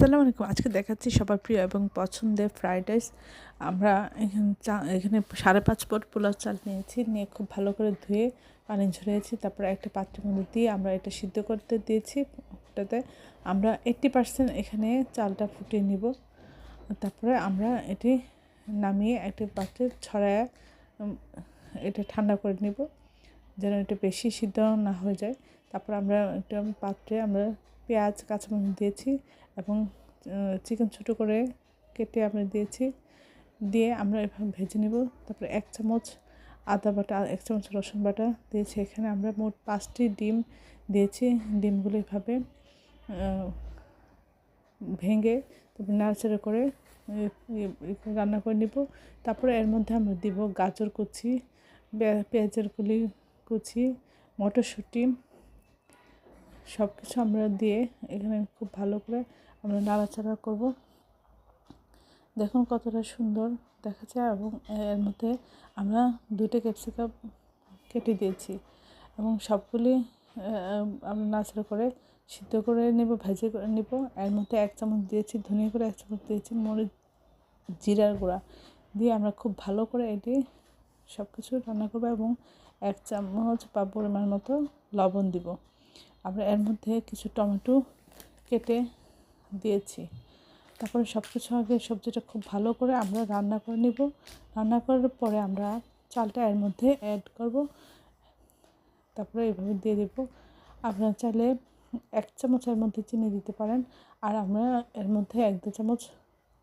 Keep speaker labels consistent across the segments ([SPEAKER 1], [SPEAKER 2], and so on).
[SPEAKER 1] আসসালামু আলাইকুম। আজকে দেখাচ্ছি সবার প্রিয় এবং পছন্দের ফ্রাইড রাইস। আমরা এখানে এখানে সাড়ে পাঁচ পট পোলাও চাল নিয়েছি, নিয়ে খুব ভালো করে ধুয়ে পানি ঝরিয়েছি। তারপরে একটা পাত্রের মধ্যে দিয়ে আমরা এটা সিদ্ধ করতে দিয়েছি ওটাতে। আমরা এইট্টি পার্সেন্ট এখানে চালটা ফুটিয়ে নিব। তারপরে আমরা এটি নামিয়ে একটি পাত্রে ছড়ায় এটা ঠান্ডা করে নিব, যেন এটা বেশি সিদ্ধ না হয়ে যায়। তারপর আমরা একটা পাত্রে আমরা পেঁয়াজ, কাঁচামরিচ দিয়েছি এবং চিকেন ছোটো করে কেটে আমরা দিয়েছি। দিয়ে আমরা এভাবে ভেজে নেব। তারপরে এক চামচ আদা বাটা, এক চামচ রসুন বাটা দিয়েছি। এখানে আমরা মোট পাঁচটি ডিম দিয়েছি। ডিমগুলো এভাবে ভেঙে তারপর নাড়াচাড়া করে রান্না করে নিব। তারপরে এর মধ্যে আমরা দিব গাজর কুচি, পেঁয়াজের কুলি কুচি, মটরশুঁটি সব কিছু আমরা দিয়ে এখানে খুব ভালো করে আমরা নাড়াচাড়া করব। দেখুন কতটা সুন্দর দেখা যায় এবং এর মধ্যে আমরা দুইটা ক্যাপসিকাম কেটে দিয়েছি এবং সবগুলি আমরা নাড়াচাড়া করে সিদ্ধ করে নেব, ভেজে করে নেব। এর মধ্যে এক চামচ দিয়েছি ধনিয়া করে এক চামচ দিয়েছি মরিচ, জিরার গুঁড়া। দিয়ে আমরা খুব ভালো করে এটি সব কিছু রান্না করব এবং এক চামচ বা পরিমাণ মতো লবণ দিব। আমরা এর মধ্যে কিছু টমেটো কেটে দিয়েছি। তারপরে সব কিছু আগে সবজিটা খুব ভালো করে আমরা রান্না করে নিব। রান্না করার পরে আমরা চালটা এর মধ্যে অ্যাড করব। তারপরে এইভাবে দিয়ে দেব। আপনারা চাইলে এক চামচের মধ্যে চিনি দিতে পারেন। আর আমরা এর মধ্যে এক দু চামচ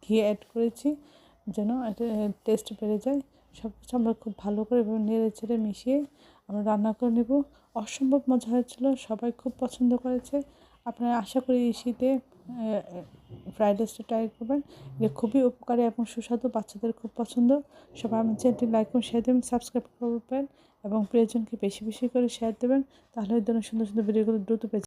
[SPEAKER 1] ঘি অ্যাড করেছি যেন এটা টেস্ট বেড়ে যায়। সব কিছু আমরা খুব ভালো করে এভাবে নেড়ে চেড়ে মিশিয়ে আমরা রান্না করে নেব। অসম্ভব মজা হয়েছিল, সবাই খুব পছন্দ করেছে। আপনারা আশা করি এই শীতে ফ্রাইড রাইসটা ট্রাই করবেন। এটা খুবই উপকারী এবং সুস্বাদু, বাচ্চাদের খুব পছন্দ। সবাই আমার চ্যানেলটি লাইক করুন শেয়ার দেবেন সাবস্ক্রাইব করবেন এবং প্রিয়জনকে বেশি বেশি করে শেয়ার দেবেন। তাহলে এই ধরনের সুন্দর সুন্দর ভিডিওগুলো দ্রুত পেয়ে।